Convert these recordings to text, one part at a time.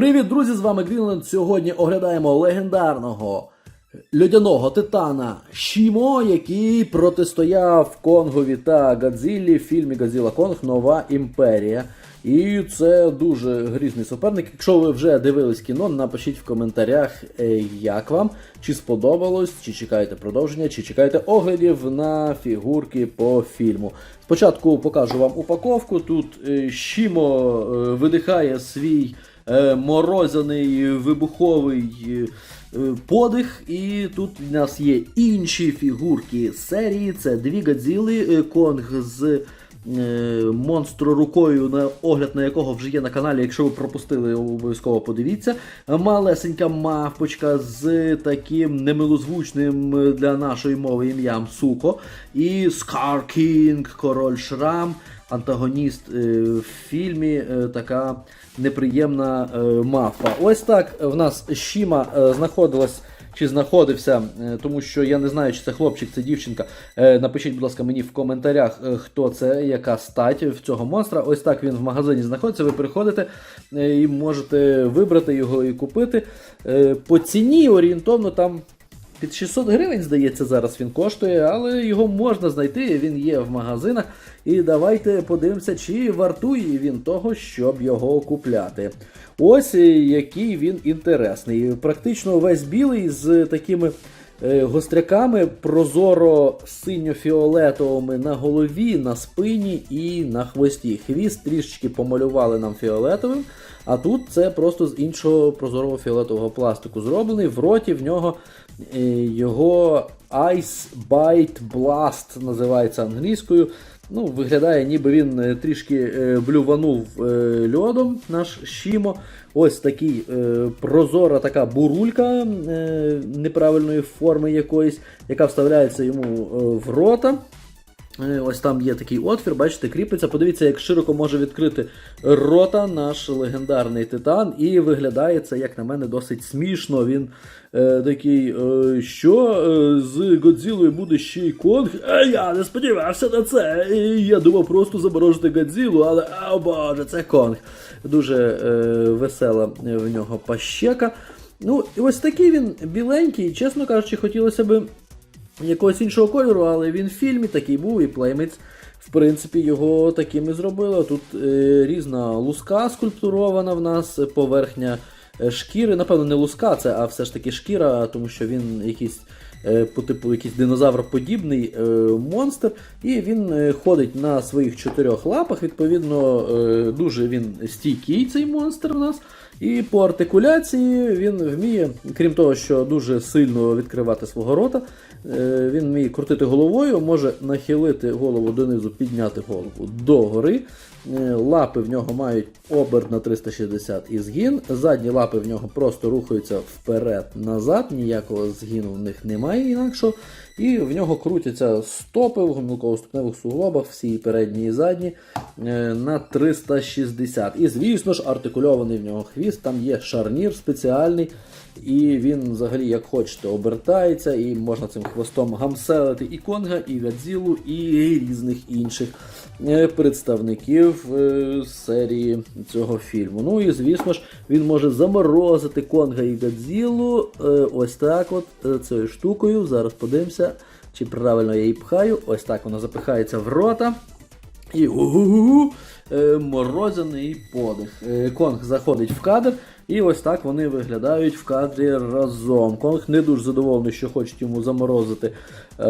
Привіт, друзі! З вами Грінленд. Сьогодні оглядаємо легендарного льодяного титана Шімо, який протистояв Конгові та Гадзіллі в фільмі Гадзіла Конг Нова імперія. І це дуже грізний суперник. Якщо ви вже дивились кіно, напишіть в коментарях, е, як вам, чи сподобалось, чи чекаєте продовження, чи чекаєте оглядів на фігурки по фільму. Спочатку покажу вам упаковку. Тут е, Шімо е, видихає свій е, морозяний вибуховий е, е, подих. І тут в нас є інші фігурки серії. Це дві Гадзіли, е, Конг з. е, Монстрорукою, на огляд на якого вже є на каналі. Якщо ви пропустили, обов'язково подивіться. Малесенька мавпочка з таким немилозвучним для нашої мови ім'ям Суко. І Скар Кінг, Король Шрам, антагоніст е, в фільмі. е, така неприємна е, мавпа. Ось так в нас Шіма знаходилась. Чи знаходився, тому що я не знаю, чи це хлопчик, це дівчинка. Напишіть, будь ласка, мені в коментарях, хто це, яка стать в цього монстра. Ось так він в магазині знаходиться. Ви приходите і можете вибрати його і купити. По ціні орієнтовно там. Під 600 гривень, здається, зараз він коштує, але його можна знайти, він є в магазинах. І давайте подивимося, чи вартує він того, щоб його купляти. Ось е, який він інтересний. Практично весь білий з такими е, гостряками прозоро синьо-фіолетовими на голові, на спині і на хвості. Хвіст трішечки помалювали нам фіолетовим. А тут це просто з іншого прозорого фіолетового пластику зроблений. В роті в нього його Ice Bite Blast називається англійською. Ну, Виглядає, ніби він е, трішки е, блюванув е, льодом наш Шімо. Ось такий е, прозора така бурулька е, неправильної форми якоїсь, яка вставляється йому е, в рота. Е, Ось там є такий отвір, бачите, кріпиться. Подивіться, як широко може відкрити рота наш легендарний титан, і виглядає це, як на мене, досить смішно. Він е, такий, е, що е, з Годзілою буде ще й Конг? А я не сподівався на це. Я думав просто заморожити Годзілу, але о боже, це Конг. Дуже е, весела в нього пащека. Ну, і ось такий він біленький, чесно кажучи, хотілося б якогось іншого кольору, але він в фільмі такий був, і Playmates, в принципі, його таким і зробили. Тут е, різна луска скульптурована в нас, поверхня е, шкіри. Напевно, не луска, це, а все ж таки шкіра, тому що він якийсь. е, По типу якийсь динозавроподібний е, монстр, і він е, ходить на своїх чотирьох лапах. Відповідно, е, дуже він стійкий цей монстр у нас. І по артикуляції він вміє, крім того, що дуже сильно відкривати свого рота, він вміє крутити головою, може нахилити голову донизу, підняти голову догори. Е, Лапи в нього мають оберт на 360 і згін. Задні лапи в нього просто рухаються вперед-назад, ніякого згину в них немає інакшого. І в нього крутяться стопи в гомілково-ступневих суглобах, всі і передні і задні, е, на 360. І, звісно ж, артикульований в нього хвіст, там є шарнір спеціальний. І він взагалі, як хочете, обертається, і можна цим хвостом гамселити і Конга, і Гадзілу, і різних інших е, представників е, серії цього фільму. Ну і звісно ж, він може заморозити Конга і Гадзілу е, ось так от цією штукою. Зараз подивимося, чи правильно я її пхаю. Ось так вона запихається в рота. І гу-гу-гу, е, морозяний подих. Конг заходить в кадр, і ось так вони виглядають в кадрі разом. Конг не дуже задоволений, що хочуть йому заморозити е,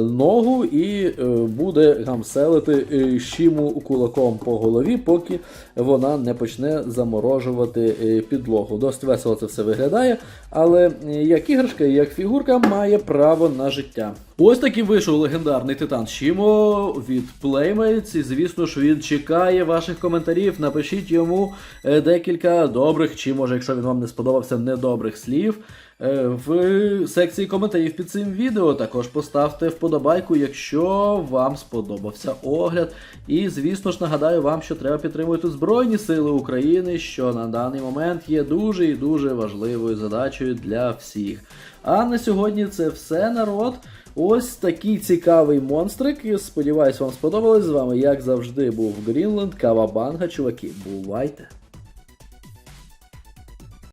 ногу, і е, буде гамселити е, щіму кулаком по голові, поки вона не почне заморожувати е, підлогу. Досить весело це все виглядає, але е, як іграшка, як фігурка має право на життя. Ось такий вийшов легендарний титан Шімо від Playmates. І звісно ж він чекає ваших коментарів. Напишіть йому е, декілька добрих, чи може, якщо він вам не сподобався, недобрих слів. е, В секції коментарів під цим відео також поставте вподобайку, якщо вам сподобався огляд. І, звісно ж, нагадаю вам, що треба підтримувати Збройні Сили України, що на даний момент є дуже і дуже важливою задачею для всіх. А на сьогодні це все, народ. Ось такий цікавий монстрик. Сподіваюсь, вам сподобалось. З вами, як завжди, був Грінленд, Кавабанга, чуваки. Бувайте!